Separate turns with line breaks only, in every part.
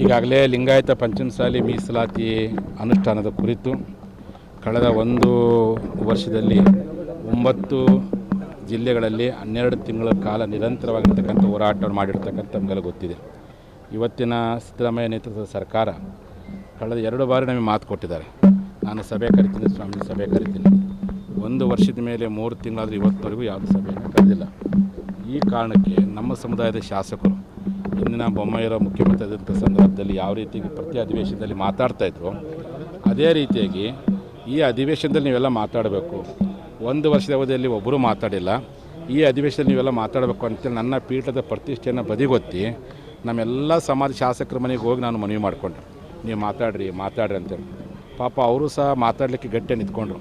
ಈಗಾಗಲೇ ಲಿಂಗಾಯತ ಪಂಚಮಸಾಲಿ ಮೀಸಲಾತಿ ಅನುಷ್ಠಾನದ ಕುರಿತು ಕಳೆದ ಒಂದು ವರ್ಷದಲ್ಲಿ ಒಂಬತ್ತು ಜಿಲ್ಲೆಗಳಲ್ಲಿ ಹನ್ನೆರಡು ತಿಂಗಳ ಕಾಲ ನಿರಂತರವಾಗಿರ್ತಕ್ಕಂಥ ಹೋರಾಟವನ್ನು ಮಾಡಿರ್ತಕ್ಕಂಥ ನಮಗೆಲ್ಲ ಗೊತ್ತಿದೆ. ಇವತ್ತಿನ ಸಿದ್ದರಾಮಯ್ಯ ನೇತೃತ್ವದ ಸರ್ಕಾರ ಕಳೆದ ಎರಡು ಬಾರಿ ನಮಗೆ ಮಾತು ಕೊಟ್ಟಿದ್ದಾರೆ. ನಾನು ಸಭೆ ಕರಿತೀನಿ ಸ್ವಾಮಿ ಸಭೆ ಕರಿತೀನಿ. ಒಂದು ವರ್ಷದ ಮೇಲೆ ಮೂರು ತಿಂಗಳಾದರೂ ಇವತ್ತವರೆಗೂ ಯಾವುದೇ ಸಭೆಯನ್ನು ಕರೆದಿಲ್ಲ. ಈ ಕಾರಣಕ್ಕೆ ನಮ್ಮ ಸಮುದಾಯದ ಶಾಸಕರು ಇಂದಿನ ಬೊಮ್ಮಾಯಿರ ಮುಖ್ಯಮಂತ್ರಿ ಆದಂಥ ಸಂದರ್ಭದಲ್ಲಿ ಯಾವ ರೀತಿ ಪ್ರತಿ ಅಧಿವೇಶನದಲ್ಲಿ ಮಾತಾಡ್ತಾಯಿದ್ರು ಅದೇ ರೀತಿಯಾಗಿ ಈ ಅಧಿವೇಶನದಲ್ಲಿ ನೀವೆಲ್ಲ ಮಾತಾಡಬೇಕು. ಒಂದು ವರ್ಷದ ಅವಧಿಯಲ್ಲಿ ಒಬ್ಬರು ಮಾತಾಡಿಲ್ಲ. ಈ ಅಧಿವೇಶನದಲ್ಲಿ ನೀವೆಲ್ಲ ಮಾತಾಡಬೇಕು ಅಂತೇಳಿ ನನ್ನ ಪೀಠದ ಪ್ರತಿಷ್ಠೆಯನ್ನು ಬದಿಗೊತ್ತಿ ನಮ್ಮೆಲ್ಲ ಸಮಾಜ ಶಾಸಕರ ಮನೆಗೆ ಹೋಗಿ ನಾನು ಮನವಿ ಮಾಡಿಕೊಂಡೆ. ನೀವು ಮಾತಾಡ್ರಿ ಮಾತಾಡ್ರಿ ಅಂತೇಳಿ. ಪಾಪ ಅವರು ಸಹ ಮಾತಾಡಲಿಕ್ಕೆ ಗಟ್ಟಿ ನಿಂತ್ಕೊಂಡ್ರು.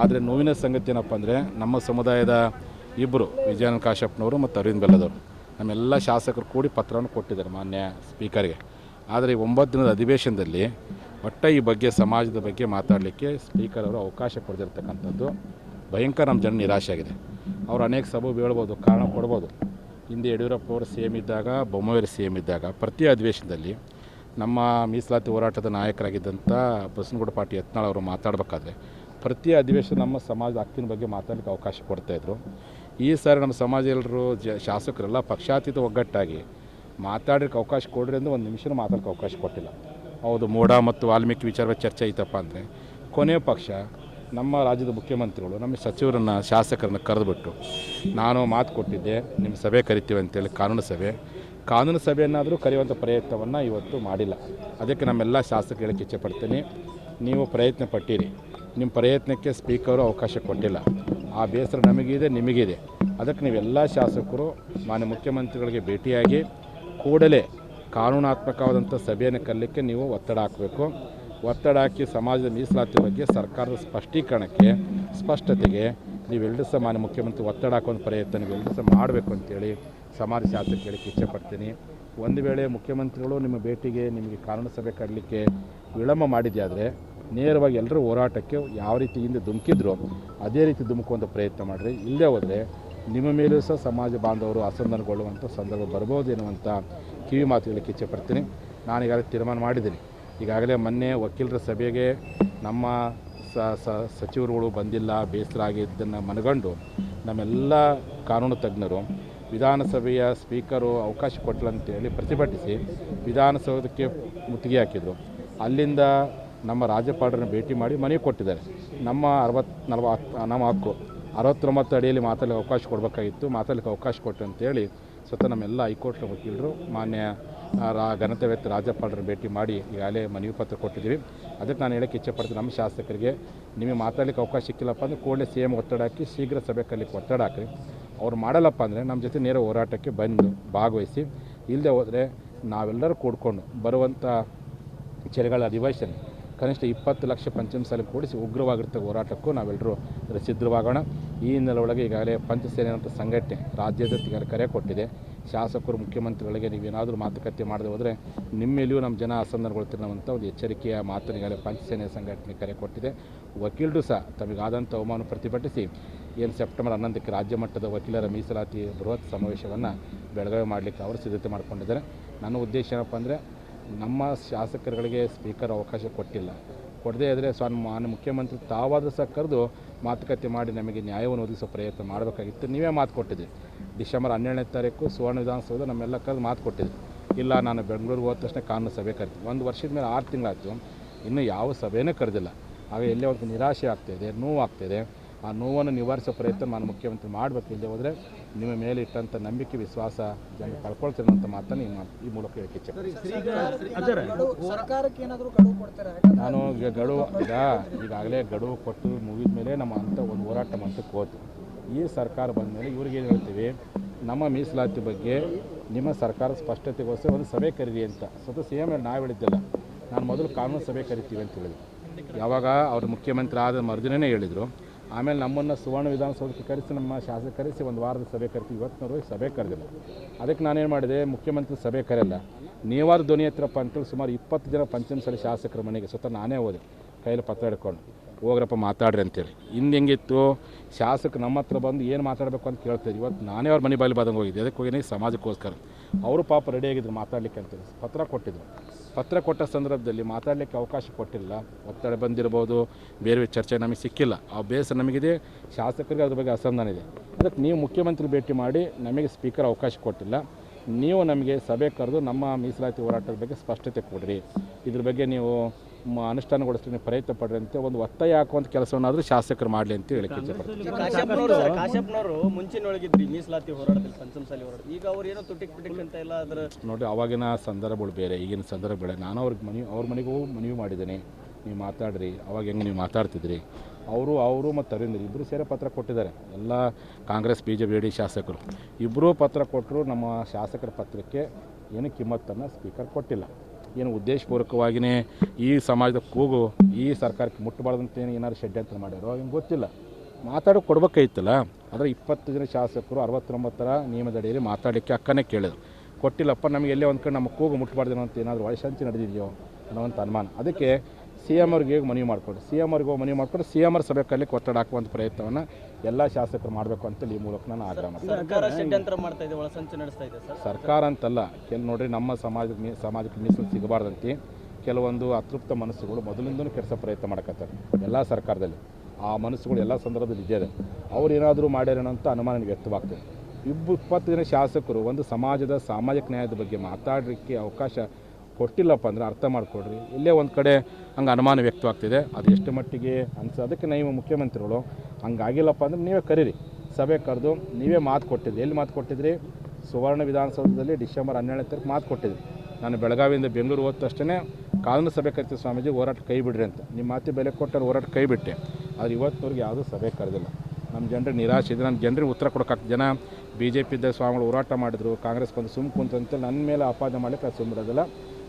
ಆದರೆ ನೋವಿನ ಸಂಗತಿ ಏನಪ್ಪ ಅಂದರೆ ನಮ್ಮ ಸಮುದಾಯದ ಇಬ್ಬರು ವಿಜಯನ ಕಾಶಪ್ಪನವರು ಮತ್ತು ಅರವಿಂದ್ ಬೆಲ್ಲದವರು. ನಮ್ಮೆಲ್ಲ ಶಾಸಕರು ಕೂಡಿ ಪತ್ರವನ್ನು ಕೊಟ್ಟಿದ್ದಾರೆ ಮಾನ್ಯ ಸ್ಪೀಕರ್ಗೆ. ಆದರೆ ಈ ಒಂಬತ್ತು ದಿನದ ಅಧಿವೇಶನದಲ್ಲಿ ಒಟ್ಟ ಈ ಬಗ್ಗೆ ಸಮಾಜದ ಬಗ್ಗೆ ಮಾತಾಡಲಿಕ್ಕೆ ಸ್ಪೀಕರ್ ಅವರು ಅವಕಾಶ ಪಡೆದಿರ್ತಕ್ಕಂಥದ್ದು ಭಯಂಕರ ನಮ್ಮ ಜನ ನಿರಾಶೆ ಆಗಿದೆ ಅವರು ಅನೇಕ ಸಬೂಬು ಹೇಳ್ಬೋದು ಕಾರಣ ಕೊಡ್ಬೋದು. ಹಿಂದೆ ಯಡಿಯೂರಪ್ಪನವರು ಸಿ ಎಂ ಇದ್ದಾಗ ಬೊಮ್ಮವೇರಿ ಸಿ ಎಂ ಇದ್ದಾಗ ಪ್ರತಿ ಅಧಿವೇಶನದಲ್ಲಿ ನಮ್ಮ ಮೀಸಲಾತಿ ಹೋರಾಟದ ನಾಯಕರಾಗಿದ್ದಂಥ ಬಸನಗೌಡ ಪಾಟಿ ಯತ್ನಾಳ್ ಅವರು ಮಾತಾಡಬೇಕಾದ್ರೆ ಪ್ರತಿ ಅಧಿವೇಶನ ನಮ್ಮ ಸಮಾಜದ ಹಕ್ಕಿನ ಬಗ್ಗೆ ಮಾತಾಡಲಿಕ್ಕೆ ಅವಕಾಶ ಕೊಡ್ತಾಯಿದ್ರು ಈ ಸಾರಿ ನಮ್ಮ ಸಮಾಜ ಎಲ್ಲರೂ ಜ, ಶಾಸಕರೆಲ್ಲ ಪಕ್ಷಾತೀತ ಒಗ್ಗಟ್ಟಾಗಿ ಮಾತಾಡೋಕ್ಕೆ ಅವಕಾಶ ಕೊಡ್ರಿ ಅಂದ್ರೆ ಒಂದು ನಿಮಿಷನೂ ಮಾತಾಡೋಕ್ಕೆ ಅವಕಾಶ ಕೊಟ್ಟಿಲ್ಲ. ಹೌದು, ಮೋಡ ಮತ್ತು ವಾಲ್ಮೀಕಿ ವಿಚಾರ ಚರ್ಚೆ ಐತಪ್ಪ ಅಂದರೆ, ಕೊನೆಯ ಪಕ್ಷ ನಮ್ಮ ರಾಜ್ಯದ ಮುಖ್ಯಮಂತ್ರಿಗಳು, ನಮ್ಮ ಸಚಿವರನ್ನು, ಶಾಸಕರನ್ನು ಕರೆದುಬಿಟ್ಟು ನಾನು ಮಾತು ಕೊಟ್ಟಿದ್ದೆ ನಿಮ್ಮ ಸಭೆ ಕರಿತೀವಿ ಅಂತೇಳಿ ಕಾನೂನು ಸಭೆ. ಕಾನೂನು ಸಭೆಯನ್ನಾದರೂ ಕರೆಯುವಂಥ ಪ್ರಯತ್ನವನ್ನು ಇವತ್ತು ಮಾಡಿಲ್ಲ. ಅದಕ್ಕೆ ನಮ್ಮೆಲ್ಲ ಶಾಸಕರು ಹೇಳಕ್ಕೆ ಇಚ್ಛೆಪಡ್ತೀನಿ ನೀವು ಪ್ರಯತ್ನ ಪಟ್ಟಿರಿ. ನಿಮ್ಮ ಪ್ರಯತ್ನಕ್ಕೆ ಸ್ಪೀಕರು ಅವಕಾಶ ಕೊಟ್ಟಿಲ್ಲ. ಆ ಬೇಸರ ನಮಗಿದೆ, ನಿಮಗಿದೆ. ಅದಕ್ಕೆ ನೀವೆಲ್ಲ ಶಾಸಕರು, ಮಾನ್ಯ ಮುಖ್ಯಮಂತ್ರಿಗಳಿಗೆ ಭೇಟಿಯಾಗಿ ಕೂಡಲೇ ಕಾನೂನಾತ್ಮಕವಾದಂಥ ಸಭೆಯನ್ನು ಕರಲಿಕ್ಕೆ ನೀವು ಒತ್ತಡ ಹಾಕಬೇಕು. ಒತ್ತಡ ಹಾಕಿ ಸಮಾಜದ ಮೀಸಲಾತಿ ಬಗ್ಗೆ ಸರ್ಕಾರದ ಸ್ಪಷ್ಟೀಕರಣಕ್ಕೆ, ಸ್ಪಷ್ಟತೆಗೆ ನೀವೆಲ್ಲರೂ ಸಹ ಮಾನ್ಯ ಮುಖ್ಯಮಂತ್ರಿ ಒತ್ತಡ ಹಾಕುವಂಥ ಪ್ರಯತ್ನ ನೀವೆಲ್ಲರೂ ಸಹ ಮಾಡಬೇಕು ಅಂತೇಳಿ ಸಮಾಜ ಶಾಸಕ ಹೇಳಕ್ಕೆ ಇಚ್ಛೆಪಡ್ತೀನಿ ಒಂದು ವೇಳೆ ಮುಖ್ಯಮಂತ್ರಿಗಳು ನಿಮ್ಮ ಭೇಟಿಗೆ ನಿಮಗೆ ಕಾನೂನು ಸಭೆ ಕರಲಿಕ್ಕೆ ವಿಳಂಬ ಮಾಡಿದ್ಯಾದರೆ ನೇರವಾಗಿ ಎಲ್ಲರೂ ಹೋರಾಟಕ್ಕೆ ಯಾವ ರೀತಿ ಹಿಂದೆ ಧುಮುಕಿದ್ರು ಅದೇ ರೀತಿ ಧುಮುಕುವಂಥ ಪ್ರಯತ್ನ ಮಾಡಿರಿ. ಇಲ್ಲೇ ಹೋದರೆ ನಿಮ್ಮ ಮೇಲೂ ಸಹ ಸಮಾಜ ಬಾಂಧವರು ಅಸಂಧಾನಗೊಳ್ಳುವಂಥ ಸಂದರ್ಭ ಬರ್ಬೋದು ಎನ್ನುವಂಥ ಕಿವಿ ಮಾತು ಹೇಳಕ್ಕೆ ಇಚ್ಛೆಪಡ್ತೀನಿ ನಾನು ಈಗಾಗಲೇ ತೀರ್ಮಾನ ಮಾಡಿದ್ದೀನಿ. ಈಗಾಗಲೇ ಮೊನ್ನೆ ವಕೀಲರ ಸಭೆಗೆ ನಮ್ಮ ಸಚಿವರುಗಳು ಬಂದಿಲ್ಲ, ಬೇಸರ ಆಗಿದ್ದನ್ನು ಮನಗಂಡು ನಮ್ಮೆಲ್ಲ ಕಾನೂನು ತಜ್ಞರು ವಿಧಾನಸಭೆಯ ಸ್ಪೀಕರು ಅವಕಾಶ ಕೊಟ್ಟಲಂತೇಳಿ ಪ್ರತಿಭಟಿಸಿ ವಿಧಾನಸೌಧಕ್ಕೆ ಮುತ್ತಿಗೆ ಹಾಕಿದರು. ಅಲ್ಲಿಂದ ನಮ್ಮ ರಾಜ್ಯಪಾಲರನ್ನು ಭೇಟಿ ಮಾಡಿ ಮನವಿ ಕೊಟ್ಟಿದ್ದಾರೆ. ನಮ್ಮ ಅರವತ್ತು ನಲವತ್ತು ನಮ್ಮ ಹಕ್ಕು ಅರವತ್ತೊಂಬತ್ತು ಅಡಿಯಲ್ಲಿ ಮಾತಾಡಲಿಕ್ಕೆ ಅವಕಾಶ ಕೊಡಬೇಕಾಗಿತ್ತು. ಮಾತಾಡಲಿಕ್ಕೆ ಅವಕಾಶ ಕೊಟ್ಟು ಅಂತೇಳಿ ಸ್ವತಃ ನಮ್ಮೆಲ್ಲ ಹೈಕೋರ್ಟ್ನ ವಕೀಲರು, ಮಾನ್ಯ ರಾ, ಘನತೆವೆತ್ತ ರಾಜ್ಯಪಾಲರನ್ನು ಭೇಟಿ ಮಾಡಿ ಈಗಾಗಲೇ ಮನವಿ ಪತ್ರ ಕೊಟ್ಟಿದ್ದೀವಿ. ಅದಕ್ಕೆ ನಾನು ಹೇಳಕ್ಕೆ ಇಚ್ಛೆಪಡ್ತೀನಿ ನಮ್ಮ ಶಾಸಕರಿಗೆ, ನಿಮಗೆ ಮಾತಾಡಲಿಕ್ಕೆ ಅವಕಾಶ ಸಿಕ್ಕಿಲ್ಲಪ್ಪ ಅಂದರೆ ಕೂಡಲೇ ಸಿ ಎಂ ಒತ್ತಡ ಹಾಕಿ ಶೀಘ್ರ ಸಭೆ ಕಲಿಕ್ಕೆ ಒತ್ತಡ ಹಾಕಿರಿ. ಅವ್ರು ಮಾಡಲ್ಲಪ್ಪ ಅಂದರೆ ನಮ್ಮ ಜೊತೆ ನೇರ ಹೋರಾಟಕ್ಕೆ ಬಂದು ಭಾಗವಹಿಸಿ. ಇಲ್ಲದೆ ಹೋದರೆ ನಾವೆಲ್ಲರೂ ಕೂಡ್ಕೊಂಡು ಬರುವಂಥ ಚಳಿಗಾಲ ಅಧಿವೇಶನ ಕನಿಷ್ಠ ಇಪ್ಪತ್ತು ಲಕ್ಷ ಪಂಚಮಸಾಲಿ ಕೂಡಿಸಿ ಉಗ್ರವಾಗಿರ್ತ ಹೋರಾಟಕ್ಕೂ ನಾವೆಲ್ಲರೂ ಸಿದ್ಧವಾಗೋಣ. ಈ ಹಿನ್ನೆಲೆ ಒಳಗೆ ಈಗಾಗಲೇ ಪಂಚಸೇನೆ ಅಂತ ಸಂಘಟನೆ ರಾಜ್ಯದ ಕರೆ ಕೊಟ್ಟಿದೆ. ಶಾಸಕರು, ಮುಖ್ಯಮಂತ್ರಿಗಳಿಗೆ ನೀವೇನಾದರೂ ಮಾತುಕತೆ ಮಾಡದೆ ಹೋದರೆ ನಿಮ್ಮೆಲ್ಲಿಯೂ ನಮ್ಮ ಜನ ಅಸಂದರ್ಗೊಳ್ತಿರೋವಂಥ ಒಂದು ಎಚ್ಚರಿಕೆಯ ಮಾತನ್ನು ಪಂಚಸೇನೆ ಸಂಘಟನೆ ಕರೆ ಕೊಟ್ಟಿದೆ. ವಕೀಲರು ಸಹ ತಮಗಾದಂಥ ಅವಮಾನ ಪ್ರತಿಭಟಿಸಿ ಏನು ಸೆಪ್ಟೆಂಬರ್ ಹನ್ನೊಂದಕ್ಕೆ ರಾಜ್ಯ ಮಟ್ಟದ ವಕೀಲರ ಮೀಸಲಾತಿ ಬೃಹತ್ ಸಮಾವೇಶವನ್ನು ಬೆಳಗಾವಿ ಮಾಡಲಿಕ್ಕೆ ಅವರು ಸಿದ್ಧತೆ ಮಾಡಿಕೊಂಡಿದ್ದಾರೆ. ನನ್ನ ಉದ್ದೇಶ ಏನಪ್ಪ ಅಂದರೆ ನಮ್ಮ ಶಾಸಕರುಗಳಿಗೆ ಸ್ಪೀಕರ್ ಅವಕಾಶ ಕೊಟ್ಟಿಲ್ಲ. ಕೊಡದೇ ಇದ್ದರೆ ಮಾನ್ಯ ಮುಖ್ಯಮಂತ್ರಿ ತಾವಾದರೂ ಸಹ ಕರೆದು ಮಾತುಕತೆ ಮಾಡಿ ನಮಗೆ ನ್ಯಾಯವನ್ನು ಒದಗಿಸೋ ಪ್ರಯತ್ನ ಮಾಡಬೇಕಾಗಿತ್ತು. ನೀವೇ ಮಾತು ಕೊಟ್ಟಿದ್ದೆ ಡಿಸೆಂಬರ್ ಹನ್ನೆರಡನೇ ತಾರೀಕು ಸುವರ್ಣ ವಿಧಾನಸೌಧ ನಮ್ಮೆಲ್ಲ ಕರೆದು ಮಾತು ಕೊಟ್ಟಿದ್ದೆ ಇಲ್ಲ, ನಾನು ಬೆಂಗಳೂರಿಗೆ ಹೋದ ತಕ್ಷಣ ಕಾನೂನು ಸಭೆ ಕರೆದಿದ್ದೆ ಒಂದು ವರ್ಷದ ಮೇಲೆ ಆರು ತಿಂಗಳಾಯಿತು. ಇನ್ನೂ ಯಾವ ಸಭೆಯೇ ಕರೆದಿಲ್ಲ. ಆಗ ಎಲ್ಲೇ ಒಂದು ನಿರಾಶೆ ಆಗ್ತಾಯಿದೆ ನೋವು ಆಗ್ತಾಯಿದೆ ಆ ನೋವನ್ನು ನಿವಾರಿಸೋ ಪ್ರಯತ್ನ ನಾನು ಮುಖ್ಯಮಂತ್ರಿ ಮಾಡಬೇಕು. ಇಲ್ಲದೆ ಹೋದರೆ ನಿಮ್ಮ ಮೇಲೆ ಇಟ್ಟಂಥ ನಂಬಿಕೆ ವಿಶ್ವಾಸ ಜನ ಕಳ್ಕೊಳ್ತಾರೆ ಅನ್ನೋಂಥ ಮಾತನ್ನು ಈ ಈ ಮೂಲಕ ಹೇಳಕ್ಕೆ ಇಚ್ಛೆ.
ಸರ್ಕಾರಕ್ಕೆ ಏನಾದರೂ ಗಡುವು ಕೊಡ್ತಾರೆ?
ನಾನು ಈಗ ಗಡುವು ಈಗ ಈಗಾಗಲೇ ಗಡುವು ಕೊಟ್ಟು ಮುಗಿದ ಮೇಲೆ ನಮ್ಮ ಅಂತ ಒಂದು ಹೋರಾಟ ಮಂತಕ್ಕೆ ಹೋತು. ಈ ಸರ್ಕಾರ ಬಂದ ಮೇಲೆ ಇವ್ರಿಗೆ ಏನು ಹೇಳ್ತೀವಿ? ನಮ್ಮ ಮೀಸಲಾತಿ ಬಗ್ಗೆ ನಿಮ್ಮ ಸರ್ಕಾರ ಸ್ಪಷ್ಟತೆಗೋಸ್ಕರ ಒಂದು ಸಭೆ ಕರೀರಿ ಅಂತ. ಸ್ವತಃ ಸಿ ಎಂ ನಾವು ಹೇಳಿದ್ದಲ್ಲ. ನಾನು ಮೊದಲು ಕಾನೂನು ಸಭೆ ಕರಿತೀವಿ ಅಂತ ಹೇಳಿದ್ವಿ ಯಾವಾಗ ಅವರು ಮುಖ್ಯಮಂತ್ರಿ ಆದ ಮರುದಿನೇ ಹೇಳಿದರು. ಆಮೇಲೆ ನಮ್ಮನ್ನು ಸುವರ್ಣ ವಿಧಾನಸೌಧಕ್ಕೆ ಕರೆಸಿ, ನಮ್ಮ ಶಾಸಕ ಕರೆಸಿ ಒಂದು ವಾರದ ಸಭೆ ಕರೆಸಿ ಇವತ್ತಿನವರು ಸಭೆ ಕರೆದಿಲ್ಲ. ಅದಕ್ಕೆ ನಾನೇನು ಮಾಡಿದೆ, ಮುಖ್ಯಮಂತ್ರಿ ಸಭೆ ಕರೆಯಲ್ಲ. ನೀವಾರು ಧ್ವನಿ ಹತ್ರಪ್ಪ ಅಂತೇಳಿ ಸುಮಾರು ಇಪ್ಪತ್ತು ಜನ ಪಂಚಮಸಾಲಿ ಶಾಸಕರ ಮನೆಗೆ ಸ್ವತಃ ನಾನೇ ಹೋದೆ. ಕೈಯಲ್ಲಿ ಪತ್ರ ಹಿಡ್ಕೊಂಡು. ಹೋಗ್ರಪ್ಪ, ಮಾತಾಡ್ರಿ ಅಂತೇಳಿ. ಹಿಂದೆ ಹೆಂಗಿತ್ತು? ಶಾಸಕ ನಮ್ಮ ಹತ್ರ ಬಂದು ಏನು ಮಾತಾಡಬೇಕು ಅಂತ ಕೇಳ್ತಾರೆ ಇವತ್ತು ನಾನೇ ಅವ್ರ ಮನೆ ಬಾಯಿ ಬಾದಂಗೆ ಹೋಗಿದ್ದೆ. ಅದಕ್ಕೆ ಹೋಗಿನಿ ಸಮಾಜಕ್ಕೋಸ್ಕರ. ಅವರು ಪಾಪ ರೆಡಿ ಆಗಿದ್ರು ಮಾತಾಡಲಿಕ್ಕೆ ಅಂತೇಳಿ ಪತ್ರ ಕೊಟ್ಟಿದ್ರು. ಪತ್ರ ಕೊಟ್ಟ ಸಂದರ್ಭದಲ್ಲಿ ಮಾತಾಡಲಿಕ್ಕೆ ಅವಕಾಶ ಕೊಟ್ಟಿಲ್ಲ. ಒತ್ತಡ ಬಂದಿರ್ಬೋದು. ಬೇರೆ ಬೇರೆ ಚರ್ಚೆ ನಮಗೆ ಸಿಕ್ಕಿಲ್ಲ. ಆ ಬೇಸರ ನಮಗಿದೆ. ಶಾಸಕರಿಗೆ ಅದ್ರ ಬಗ್ಗೆ ಅಸಮಾಧಾನ ಇದೆ. ಅದಕ್ಕೆ ನೀವು ಮುಖ್ಯಮಂತ್ರಿ ಭೇಟಿ ಮಾಡಿ ನಮಗೆ ಸ್ಪೀಕರ್ ಅವಕಾಶ ಕೊಟ್ಟಿಲ್ಲ. ನೀವು ನಮಗೆ ಸಭೆ ಕರೆದು ನಮ್ಮ ಮೀಸಲಾತಿ ಹೋರಾಟದ ಬಗ್ಗೆ ಸ್ಪಷ್ಟತೆ ಕೊಡ್ರಿ. ಇದ್ರ ಬಗ್ಗೆ ನೀವು ನೀವು ಪ್ರಯತ್ನ ಪಡ್ರಿ ಅಂತ ಒಂದು ಒತ್ತಾಯ ಹಾಕುವಂಥ ಕೆಲಸವನ್ನಾದರೂ ಶಾಸಕರು ಮಾಡಲಿ ಅಂತ ಹೇಳಿ
ಕಾಶ್ಯಪ್ನವರು ಮುಂಚಿನೊಳಗಿದ್ರಿ ಮೀಸಲಾತಿ ಹೋರಾಟದಲ್ಲಿ ಹೋರಾಟ. ಈಗ ಅವ್ರು ಏನೋ ತುಟಿಕ್ ಪಿಟಿಕ್ ಅಂತ ಎಲ್ಲ ಅದರ
ನೋಡಿ ಅವಾಗಿನ ಸಂದರ್ಭಗಳು ಬೇರೆ ಈಗಿನ ಸಂದರ್ಭ ಬೇರೆ. ನಾನು ಅವ್ರಿಗೆ ಮನವಿ ಅವ್ರ ಮನೆಗೂ ಮನವಿ ಮಾಡಿದ್ದೀನಿ. ನೀವು ಮಾತಾಡ್ರಿ ಅವಾಗ ಹೆಂಗೆ ನೀವು ಮಾತಾಡ್ತಿದ್ರಿ? ಅವರು ಅವರು ಮತ್ತು ಅರವಿಂದರು ಇಬ್ಬರು ಸೇರಿ ಪತ್ರ ಕೊಟ್ಟಿದ್ದಾರೆ. ಎಲ್ಲ Congress B J P D ಶಾಸಕರು. ಇಬ್ಬರೂ ಪತ್ರ ಕೊಟ್ಟರು ನಮ್ಮ ಶಾಸಕರ ಪತ್ರಕ್ಕೆ ಏನು ಕಿಮ್ಮತ್ತನ್ನು ಸ್ಪೀಕರ್ ಕೊಟ್ಟಿಲ್ಲ. ಏನು ಉದ್ದೇಶಪೂರ್ವಕವಾಗಿಯೇ ಈ ಸಮಾಜದ ಕೂಗು, ಈ ಸರ್ಕಾರಕ್ಕೆ ಮುಟ್ಟಬಾರ್ದಂತ ಏನು ಏನಾದ್ರು ಷಡ್ಯಂತ್ರ ಮಾಡ್ಯಾರೋ ಹಿಂಗೆ ಗೊತ್ತಿಲ್ಲ. ಮಾತಾಡೋ ಕೊಡ್ಬೇಕಾಯ್ತಲ್ಲ ಆದರೆ ಇಪ್ಪತ್ತು ಜನ ಶಾಸಕರು ಅರವತ್ತೊಂಬತ್ತರ ನಿಯಮದಡಿಯಲ್ಲಿ ಮಾತಾಡೋಕ್ಕೆ ಅಕ್ಕನೇ ಕೇಳಿದ್ರು. ಕೊಟ್ಟಿಲ್ಲಪ್ಪ, ನಮಗೆ ಎಲ್ಲೇ ಒಂದು ಕಡೆ ನಮ್ಮ ಕೂಗು ಮುಟ್ಟಬಾರ್ದೇನೋ ಅಂತ ಏನಾದರೂ ವಯಸ್ಸಂಚಿ ನಡೆದಿದೆಯೋ ಅನ್ನೋವಂಥ ಅನುಮಾನ. ಅದಕ್ಕೆ ಸಿ ಎಂ ಅವ್ರಿಗೆ ಮನವಿ ಮಾಡಿಕೊಂಡು ಸಿ ಎಂ ಅವ್ರಿಗೆ ಮನವಿ ಮಾಡಿಕೊಂಡು ಸಿ ಎಂ ಅವ್ರ ಸಭೆ ಕಲಿಕ್ಕೆ ಒತ್ತಡ ಹಾಕುವಂಥ ಪ್ರಯತ್ನವನ್ನು ಎಲ್ಲ ಶಾಸಕರು ಮಾಡಬೇಕು ಅಂತೇಳಿ ಈ ಮೂಲಕ ನಾನು ಆಗ್ರಹ ಮಾಡ್ತೀನಿ.
ಸರ್ಕಾರ ಷಡ್ಯಂತ್ರ ಮಾಡ್ತಾ ಒಳಸಂಚು ನಡೆಸ್ತಾ ಇದೆ ಸರ್?
ಸರ್ಕಾರ ಅಂತಲ್ಲ ಕೆಲ ನೋಡ್ರಿ ನಮ್ಮ ಸಮಾಜದ ಮೀ ಸಮಾಜಕ್ಕೆ ಮೀಸಲು ಸಿಗಬಾರ್ದಂತೆ ಕೆಲವೊಂದು ಅತೃಪ್ತ ಮನಸ್ಸುಗಳು ಮೊದಲಿಂದನೂ ಕೆಲಸ ಪ್ರಯತ್ನ ಮಾಡಕತ್ತಾರೆ ಎಲ್ಲ ಸರ್ಕಾರದಲ್ಲಿ. ಆ ಮನಸ್ಸುಗಳು ಎಲ್ಲ ಸಂದರ್ಭದಲ್ಲಿ ಇದೆ. ಅವ್ರು ಏನಾದರೂ ಮಾಡ್ಯಾರೇನೋ ಅಂತ ಅನುಮಾನ ನನಗೆ ವ್ಯಕ್ತವಾಗ್ತದೆ. ಇಬ್ಬ ಇಪ್ಪತ್ತು ಜನ ಶಾಸಕರು ಒಂದು ಸಮಾಜದ ಸಾಮಾಜಿಕ ನ್ಯಾಯದ ಬಗ್ಗೆ ಮಾತಾಡಲಿಕ್ಕೆ ಅವಕಾಶ ಕೊಟ್ಟಿಲ್ಲಪ್ಪ ಅಂದರೆ ಅರ್ಥ ಮಾಡಿಕೊಡ್ರಿ ಇಲ್ಲೇ ಒಂದು ಕಡೆ ಹಂಗೆ ಅನುಮಾನ ವ್ಯಕ್ತವಾಗ್ತಿದೆ. ಅದು ಎಷ್ಟು ಮಟ್ಟಿಗೆ ಅನ್ಸ, ಅದಕ್ಕೆ ನೀವು ಮುಖ್ಯಮಂತ್ರಿಗಳು ಹಂಗಾಗಿಲ್ಲಪ್ಪ ಅಂದರೆ ನೀವೇ ಕರೀರಿ. ಸಭೆ ಕರೆದು ನೀವೇ ಮಾತು ಕೊಟ್ಟಿದ್ರಿ. ಎಲ್ಲಿ ಮಾತು ಕೊಟ್ಟಿದ್ರಿ? ಸುವರ್ಣ ವಿಧಾನಸೌಧದಲ್ಲಿ ಡಿಸೆಂಬರ್ ಹನ್ನೆರಡನೇ ತಾರೀಕು ಮಾತು ಕೊಟ್ಟಿದ್ರಿ. ನಾನು ಬೆಳಗಾವಿಯಿಂದ ಬೆಂಗಳೂರು ಹೋದ ತಕ್ಷಣ ಕಾನೂನು ಸಭೆ ಕರಿತೀವಿ ಸ್ವಾಮೀಜಿ ಹೋರಾಟ ಕೈ ಬಿಡ್ರಿ ಅಂತ. ನಿಮ್ಮ ಮಾತಿ ಬೆಲೆ ಕೊಟ್ಟು ಹೋರಾಟ ಕೈ ಬಿಟ್ಟೆ. ಆದರೆ ಇವತ್ತಿನವ್ರಿಗೆ ಯಾವುದೂ ಸಭೆ ಕರೆದಿಲ್ಲ. ನಮ್ಮ ಜನರಿಗೆ ನಿರಾಶೆ ಇದೆ. ನಮ್ಮ ಜನರಿಗೆ ಉತ್ತರ ಕೊಡೋಕ್ಕಾಗ್ತದೆ ಜನ ಬಿ ಜೆ ಪಿ ಇದ್ದ ಸ್ವಾಮಿಗಳು ಹೋರಾಟ ಮಾಡಿದ್ರು. ಕಾಂಗ್ರೆಸ್ ಬಂದು ಸುಮ್ಮ ಕುಂತಂತೇಳಿ ನನ್ನ ಮೇಲೆ ಆಪಾದನೆ ಮಾಡಲಿಕ್ಕೆ ಅದು ಸುಮ್ಮಡೋದಿಲ್ಲ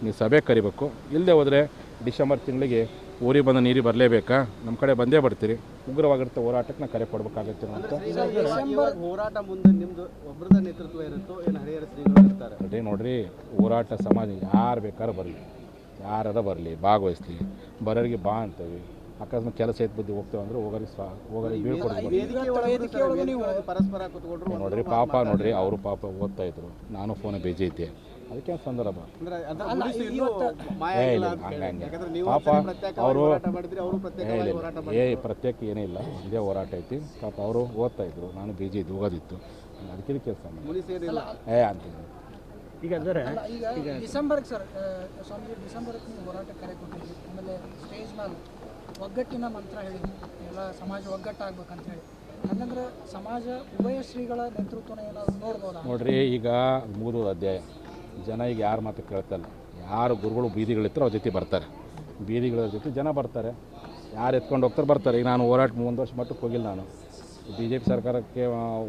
ನೀವು ಸಭೆ ಕರಿಬೇಕು. ಇಲ್ಲದೆ ಹೋದರೆ ಡಿಸೆಂಬರ್ ತಿಂಗಳಿಗೆ ಊರಿಗೆ ಬಂದ ನೀರಿಗೆ ಬರಲೇಬೇಕಾ? ನಮ್ಮ ಕಡೆ ಬಂದೇ ಬರ್ತೀರಿ. ಉಗ್ರವಾಗಿರ್ತ ಹೋರಾಟಕ್ಕೆ ನಾವು ಕರೆ ಕೊಡಬೇಕಾಗತ್ತೆ ಅಂತ.
ಹೋರಾಟ ಮುಂದೆ ನಿಮ್ಮದು ಒಬ್ಬರದ ನೇತೃತ್ವ ಇರುತ್ತೋ ಏನು ಹರಿಹರ ಶ್ರೀಗಳು ಇರ್ತಾರೆ?
ನೋಡ್ರಿ ನೋಡ್ರಿ ಹೋರಾಟ ಸಮಾಜ ಯಾರು ಬೇಕಾದ್ರೂ ಬರಲಿ. ಯಾರದ ಬರಲಿ ಭಾಗವಹಿಸ್ಲಿ. ಬರೋರಿಗೆ ಬಾ ಅಂತೀವಿ ಅಕಸ್ಮಾತ್ ಕೆಲಸ ಐತೆ ಬುದ್ಧಿ ಹೋಗ್ತೇವೆ ಅಂದ್ರೆ ಹೋಗಲಿ ಸ್ವಾ
ಪರಸ್ಪರ ಕೂತ್ಕೊಂಡ್ರು
ನೋಡ್ರಿ ಪಾಪ ನೋಡ್ರಿ ಅವರು ಪಾಪ ಓದ್ತಾ ಇದ್ರು. ನಾನು ಫೋನ್ ಬಿಜಿ ಐತೆ ಅದಕ್ಕೆ ಸಂದರ್ಭ. ಪಾಪ ಅವರು
ಅವರು
ಏ ಪ್ರತ್ಯೇಕ
ಏನೇ
ಇಲ್ಲ. ಏ ಪ್ರತ್ಯೇಕ ಏನಿಲ್ಲ ಇದೇ ಹೋರಾಟ ಐತಿ. ಪಾಪ ಅವರು ಓದ್ತಾ ಇದ್ರು. ನಾನು ಬಿಜಿ ಇದ್ದು ಹೋಗೋದಿತ್ತು. ಅದಕ್ಕೆ ಕೆಲಸ ಏ ಅಂತ
ಈಗ ಅಂದರೆ
ಈಗ ಡಿಸೆಂಬರ್ಗೆ ಸರ್ ಸ್ವಾಮಿ ಸ್ವಾಮೀಜಿ ಡಿಸೆಂಬರ್ಗೆ ನೀವು ಹೋರಾಟ ಕರೆ ಕೊಟ್ಟಿದ್ವಿ ಆಮೇಲೆ ಸ್ಟೇಜ್ ಮೇಲೆ ಒಗ್ಗಟ್ಟಿನ ಮಂತ್ರ ಹೇಳಿ, ಎಲ್ಲ ಸಮಾಜ ಒಗ್ಗಟ್ಟಾಗ್ಬೇಕಂತ ಹೇಳಿ. ಹಾಗಂದ್ರೆ ಸಮಾಜ ಉಭಯ ಶ್ರೀಗಳ ನೇತೃತ್ವನ ಏನಾದ್ರು ನೋಡ್ಬೋದಾ?
ನೋಡ್ರಿ, ಈಗ ಮೂರು ಅಧ್ಯಾಯ. ಜನ ಈಗ ಯಾರ ಮಾತು ಕೇಳ್ತಲ್ಲ, ಯಾರು ಗುರುಗಳು ಬೀದಿಗಳಿರ್ತಾರೋ ಅವ್ರ ಜೊತೆ ಬರ್ತಾರೆ. ಬೀದಿಗಳ ಜೊತೆ ಜನ ಬರ್ತಾರೆ. ಯಾರು ಎತ್ಕೊಂಡು ಹೋಗ್ತಾರೆ ಬರ್ತಾರೆ. ಈಗ ನಾನು ಹೋರಾಟ ಒಂದು ವರ್ಷ ಮಟ್ಟಕ್ಕೆ ಹೋಗಿಲ್ಲ ನಾನು. ಬಿ ಜೆ ಪಿ ಸರ್ಕಾರಕ್ಕೆ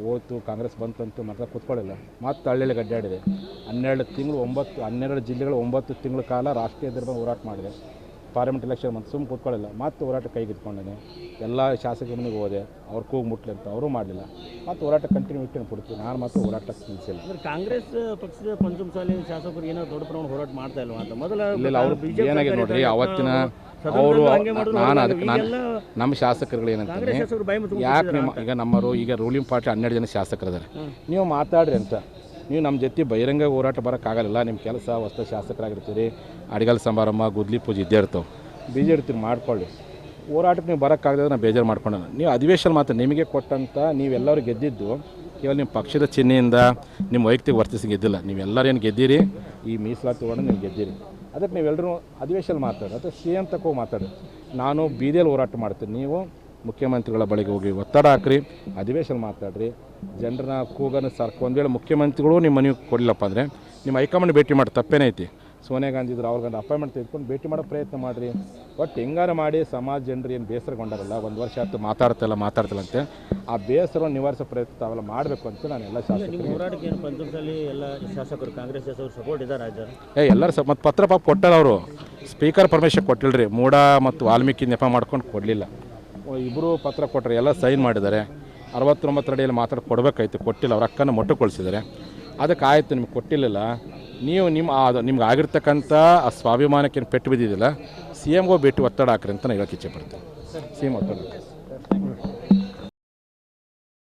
ಹೋಯ್ತು ಕಾಂಗ್ರೆಸ್ ಬಂತಂತೂ ಮಾತ್ರ ಕೂತ್ಕೊಳ್ಳಿಲ್ಲ ಮತ್ತೆ ಹಳ್ಳಿಯಲ್ಲಿ ಗಡ್ಡಾಡಿದೆ ಹನ್ನೆರಡು ತಿಂಗಳು ಒಂಬತ್ತು, ಹನ್ನೆರಡು ಜಿಲ್ಲೆಗಳು ಒಂಬತ್ತು ತಿಂಗಳ ಕಾಲ ರಾಷ್ಟ್ರೀಯ ಧರ್ಮ ಹೋರಾಟ ಮಾಡಿದೆ. ಪಾರ್ಲಿಮೆಂಟ್ ಎಲೆಕ್ಷನ್ ಬಂತು ಸುಮ್ಮನೆ ಕೂತ್ಕೊಳ್ಳಿಲ್ಲ. ಮತ್ತೆ ಹೋರಾಟ ಕೈಗೆತ್ಕೊಂಡೇನೆ ಎಲ್ಲ ಶಾಸಕ ಮನೆಗೆ ಹೋದೆ. ಅವ್ರ ಕೂಗು ಮುಟ್ಲಿ ಅಂತ. ಅವರು ಮಾಡಲಿಲ್ಲ. ಮತ್ತು ಹೋರಾಟ ಕಂಟಿನ್ಯೂ ಇಟ್ಟು ಕೊಡ್ತೀವಿ. ನಾನು ಮಾತ್ರ ಹೋರಾಟ ನಿಲ್ಲಿಸಿಲ್ಲ
ಅಂದ್ರೆ ಕಾಂಗ್ರೆಸ್ ಪಕ್ಷದ ಪಂಚಮಸಾಲಿ ಶಾಸಕರು ಏನೋ ದೊಡ್ಡ ಪ್ರಮಾಣ ಹೋರಾಟ ಮಾಡ್ತಾ ಇಲ್ವಾ ಅಂತ? ಮೊದಲ
ಅವ್ರು ಏನಾಗಿದೆ ನೋಡ್ರಿ ಅವತ್ತಿನ ಅವರು ನಾನು ಅದಕ್ಕೆ ನಾನು ನಮ್ಮ ಶಾಸಕರುಗಳು
ಏನಂತಾರೆ
ಯಾಕೆ ನಿಮ್ಮ ಈಗ ನಮ್ಮರು ಈಗ ರೂಲಿಂಗ್ ಪಾರ್ಟಿ ಹನ್ನೆರಡು ಜನ ಶಾಸಕರಿದ್ದಾರೆ. ನೀವು ಮಾತಾಡ್ರಿ ಅಂತ. ನೀವು ನಮ್ಮ ಜೊತೆ ಬಹಿರಂಗ ಹೋರಾಟ ಬರೋಕ್ಕಾಗಲ್ಲ ನಿಮ್ಮ ಕೆಲಸ ಹೊಸ ಶಾಸಕರಾಗಿರ್ತೀರಿ. ಅಡಿಗಲ್ ಸಮಾರಂಭ, ಗುದ್ಲಿ ಪೂಜೆ ಇದ್ದೇ ಇರ್ತಾವೆ. ಬೀಜ ಮಾಡ್ಕೊಳ್ಳಿ. ಹೋರಾಟಕ್ಕೆ ನೀವು ಬರೋಕ್ಕಾಗದ ನಾನು ಬೇಜಾರು ಮಾಡ್ಕೊಂಡು ನೀವು ಅಧಿವೇಶನ ಮಾತ್ರ ನಿಮಗೆ ಕೊಟ್ಟಂತ ನೀವೆಲ್ಲರೂ ಗೆದ್ದಿದ್ದು ಕೇವಲ ನಿಮ್ಮ ಪಕ್ಷದ ಚಿಹ್ನೆಯಿಂದ ನಿಮ್ಮ ವೈಯಕ್ತಿಕ ವರ್ತಿಸಿ ಗೆದ್ದಿಲ್ಲ. ನೀವೆಲ್ಲರೇನು ಗೆದ್ದೀರಿ? ಈ ಮೀಸಲಾತಿ ಹೋರಾಟ ನೀವು ಗೆದ್ದೀರಿ. ಅದಕ್ಕೆ ನೀವೆಲ್ಲರೂ ಅಧಿವೇಶನ ಮಾತಾಡಿ ಅಥವಾ ಸಿ ಎಂ ತಕೋ ಮಾತಾಡಿ ನಾನು ಬೀದಿಯಲ್ಲಿ ಹೋರಾಟ ಮಾಡ್ತೀನಿ. ನೀವು ಮುಖ್ಯಮಂತ್ರಿಗಳ ಬಳಿಗೆ ಹೋಗಿ ಒತ್ತಡ ಹಾಕ್ರಿ ಅಧಿವೇಶನ ಮಾತಾಡ್ರಿ. ಜನರನ್ನ ಕೂಗನ್ನು ಸರ್ಕ. ಒಂದು ವೇಳೆ ಮುಖ್ಯಮಂತ್ರಿಗಳು ನಿಮ್ಮ ಮನೆಗೆ ಕೊಡಲಿಲ್ಲಪ್ಪ ಅಂದರೆ ನಿಮ್ಮ ಹೈಕಮಾಂಡ್ ಭೇಟಿ ಮಾಡಿ ತಪ್ಪೇನೈತಿ ಸೋನಿಯಾ ಗಾಂಧಿ ಇದ್ರು ರಾಹುಲ್ ಗಾಂಧಿ ಅಪಾಯಿಂಟ್ಮೆಂಟ್ ತೆಗೆದುಕೊಂಡು ಭೇಟಿ ಮಾಡೋ ಪ್ರಯತ್ನ ಮಾಡಿರಿ. ಒಟ್ಟು ಹೆಂಗಾರ ಮಾಡಿ ಸಮಾಜ ಜನರು ಏನು ಬೇಸರಗೊಂಡಾರಲ್ಲ ಒಂದು ವರ್ಷ ಆಯ್ತು ಮಾತಾಡ್ತಿಲ್ಲ ಮಾತಾಡ್ತಿಲ್ಲ ಅಂತ. ಆ ಬೇಸರವನ್ನು ನಿವಾರಿಸೋ ಪ್ರಯತ್ನ ತಾವೆಲ್ಲ ಮಾಡಬೇಕು ಅಂತ ನಾನು ಎಲ್ಲ
ಶಾಸಕರು ಕಾಂಗ್ರೆಸ್ ಶಾಸಕರು ಸಪೋರ್ಟ್ ಇದ್ದಾರೆ ರಾಜ್ಯ?
ಏ ಎಲ್ಲರೂ ಸ ಮತ್ತು ಪತ್ರ ಪಾಪ ಕೊಟ್ಟಾರ ಅವರು. Speaker permission ಕೊಟ್ಟಿಲ್ರಿ. ಮೂಡ ಮತ್ತು ವಾಲ್ಮೀಕಿ ನೆಪ ಮಾಡ್ಕೊಂಡು ಕೊಡಲಿಲ್ಲ. ಇಬ್ಬರು ಪತ್ರ ಕೊಟ್ಟರೆ ಎಲ್ಲ ಸೈನ್ ಮಾಡಿದ್ದಾರೆ. ಅರವತ್ತೊಂಬತ್ತು ಅಡಿಯಲ್ಲಿ ಮಾತ್ರ ಕೊಡಬೇಕಾಯ್ತು, ಕೊಟ್ಟಿಲ್ಲ, ಅವ್ರ ಅಕ್ಕನ ಮೊಟ್ಟುಗೊಳಿಸಿದ್ದಾರೆ ಅದಕ್ಕೆ ಆಯಿತು ನಿಮ್ಗೆ ಕೊಟ್ಟಿಲ್ಲ ನೀವು ನಿಮ್ಮ ಅದು ನಿಮ್ಗೆ ಆಗಿರ್ತಕ್ಕಂಥ ಆ ಸ್ವಾಭಿಮಾನಕ್ಕೇನು ಪೆಟ್ಟು ಬಿದ್ದಿದ್ದಿಲ್ಲ. ಸಿ ಎಮ್ಗೂ ಭೇಟಿ ಒತ್ತಡ ಹಾಕ್ರಿ ಅಂತ ನಾನು ಹೇಳಕ್ಕೆ ಇಚ್ಛೆ ಪಡ್ತೀನಿ. ಸಿ ಎಂ ಒಟ್ಟು